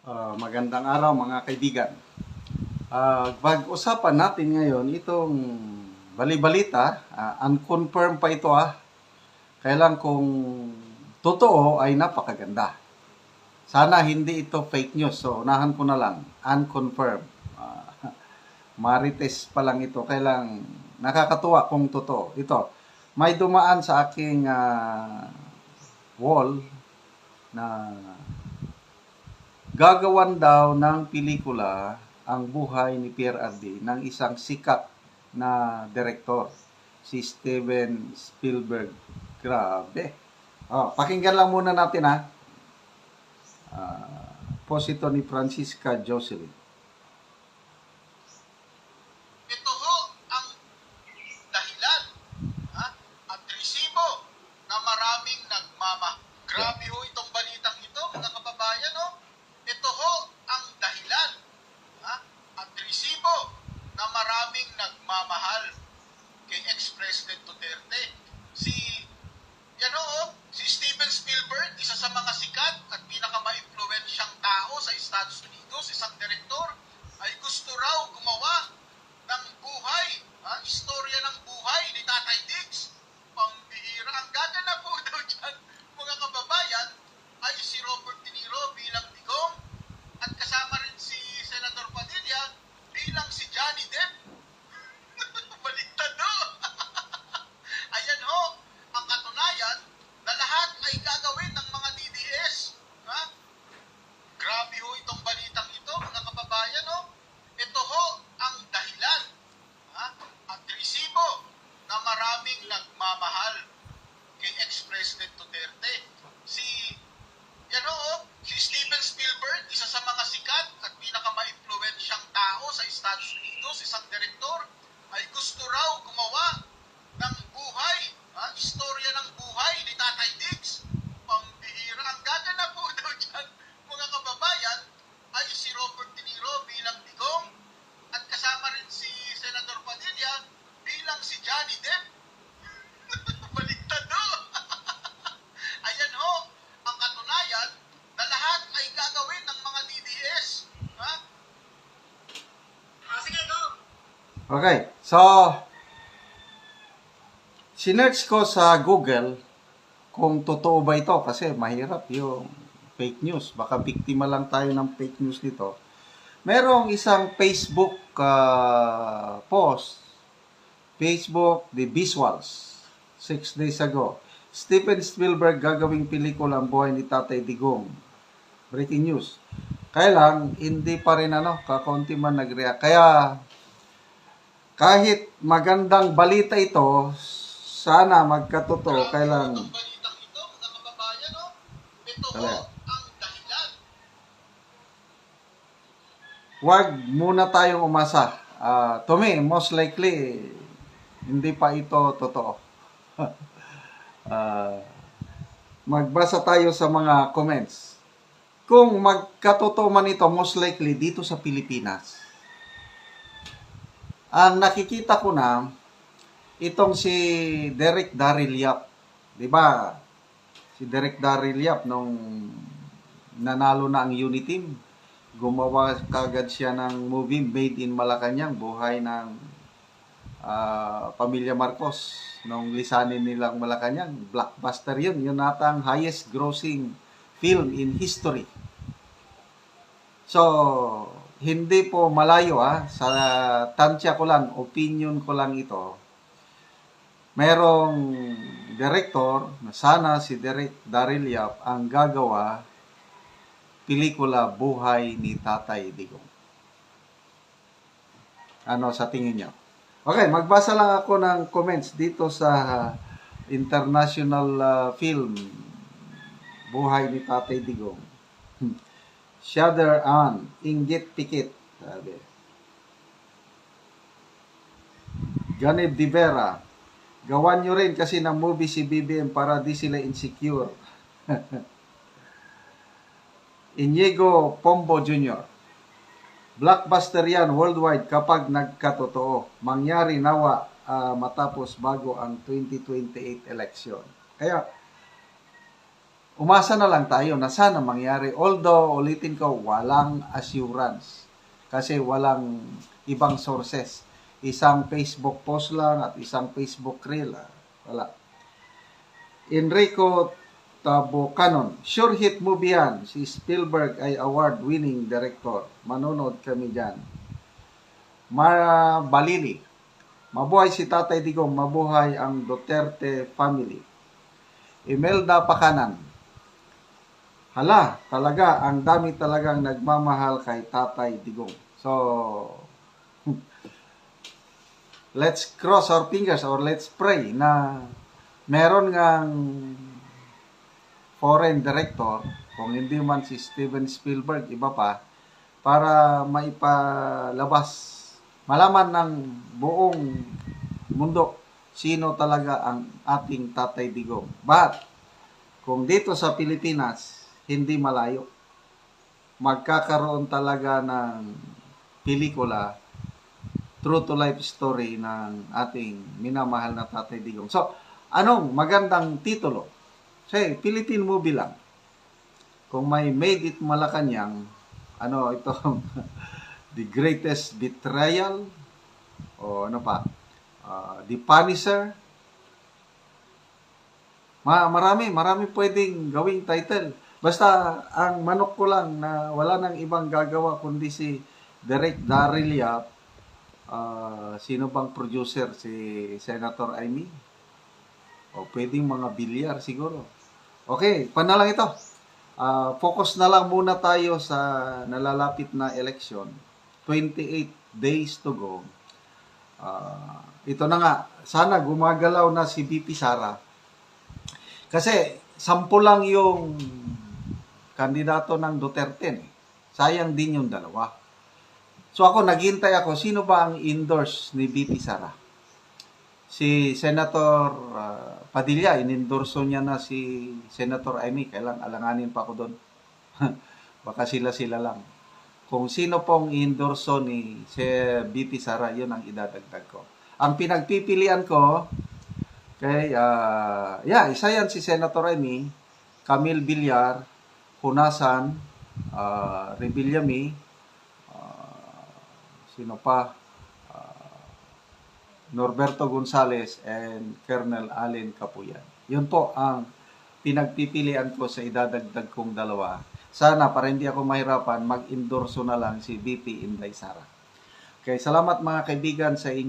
Ah, magandang araw mga kaibigan. Ah, pag-usapan natin ngayon itong balibalita, ah, unconfirmed pa ito ah. Kailan kung totoo ay napakaganda. Sana hindi ito fake news. So, unahan ko na lang. Unconfirmed. Ah, marites pa lang ito. Kailang nakakatuwa kung totoo. Ito, may dumaan sa aking ah, wall na gagawan daw ng pelikula ang buhay ni Pierre Ardi ng isang sikat na direktor, si Steven Spielberg. Grabe. Oh, pakinggan lang muna natin ha. Ah, post ito ni Francisca Jocelyn. Ito ho Okay, so sinerch ko sa Google kung totoo ba ito kasi mahirap yung fake news. Baka biktima lang tayo ng fake news nito. Merong isang Facebook ah, post, Facebook The Visuals, six days ago. Steven Spielberg gagawing pelikula ang buhay ni Tatay Digong. Breaking news. Kaya lang, hindi pa rin ano, kakaunti man nag-react. Kaya, kahit magandang balita ito, sana magkatotoo. Ho Kaya. wag muna tayong umasa. Ah, to me, most likely, hindi pa ito totoo. Ah, magbasa tayo sa mga comments. Kung magkatotoo man ito, most likely dito sa Pilipinas. Ang nakikita ko na, itong si Derek Daryl Yap. Di ba? Si Derek Daryl Yap, nung nanalo na ang Uniteam, gumawa kagad siya ng movie Made in Malacanang, buhay ng ah, pamilya Marcos nung lisanin nilang Malacanang. Blockbuster yun. Yun nata ang highest grossing film in history. So, hindi po malayo ah. Sa tansya ko lang, opinion ko lang ito. Merong director na sana si Derek Daryl Yap ang gagawa pelikula Buhay ni Tatay Digong. Ano sa tingin niyo? Okay, magbasa lang ako ng comments dito sa International ah, Film Buhay ni Tatay Digong. Shudder on, inggit pikit. Sabi. Ganib Di Vera, gawan nyo rin kasi ng movie si BBM para di sila insecure. Inigo Pombo Jr. Blockbuster yan worldwide kapag nagkatotoo. Mangyari nawa ah, matapos bago ang 2028 election. Kaya umasa na lang tayo na sana mangyari. Although, ulitin ko, walang assurance. Kasi walang ibang sources. Isang Facebook post lang at isang Facebook reel. ah. Wala. Enrico Tabocanon. Sure hit movie yan. Si Spielberg ay award-winning director. Manonood kami dyan. Mara Balili. Mabuhay si Tatay Digong. Mabuhay ang Duterte family. Imelda Pakanan. Hala, talaga, ang dami talagang nagmamahal kay Tatay Digong. So, let's cross our fingers or let's pray na meron ngang foreign director, kung hindi man si Steven Spielberg, iba pa, para maipalabas, malaman ng buong mundo sino talaga ang ating Tatay Digong. But, kung dito sa Pilipinas, hindi malayo. Magkakaroon talaga ng pelikula, true to life story ng ating minamahal na Tatay Digong. So, anong magandang titulo? Say, Philippine movie lang. Kung may Made It Malacanang, ano ito, The Greatest Betrayal, o ano pa, ah, The Punisher, Ma marami, marami pwedeng gawing title. Basta ang manok ko lang na wala nang ibang gagawa kundi si Derek Daryl Yap. Ah, sino bang producer? Si Senator Amy? O pwedeng mga bilyar siguro. Okay, panalang ito. Ah, focus na lang muna tayo sa nalalapit na election. 28 days to go. Ah, ito na nga, sana gumagalaw na si BP Sara. Kasi sampu lang yung kandidato ng Duterte. Sayang din yung dalawa. So ako, naghintay ako, sino ba ang endorse ni BP Sara? Si Senator ah, Padilla, inendorso niya na si Senator Amy. Kailang alanganin pa ako doon. Baka sila-sila lang. Kung sino pong endorso ni si BP Sara, yun ang idadagdag ko. Ang pinagpipilian ko, Okay, ah yeah, isa yan si Senator Amy, Camille Villar, Hunasan, uh, Rebillami, ah, sino pa, Ah, Norberto Gonzales, and Colonel Allen Capuyan. Yun po ang pinagpipilian ko sa idadagdag kong dalawa. Sana para hindi ako mahirapan, mag-endorso na lang si VP Inday Sara. Okay, salamat mga kaibigan sa inyo.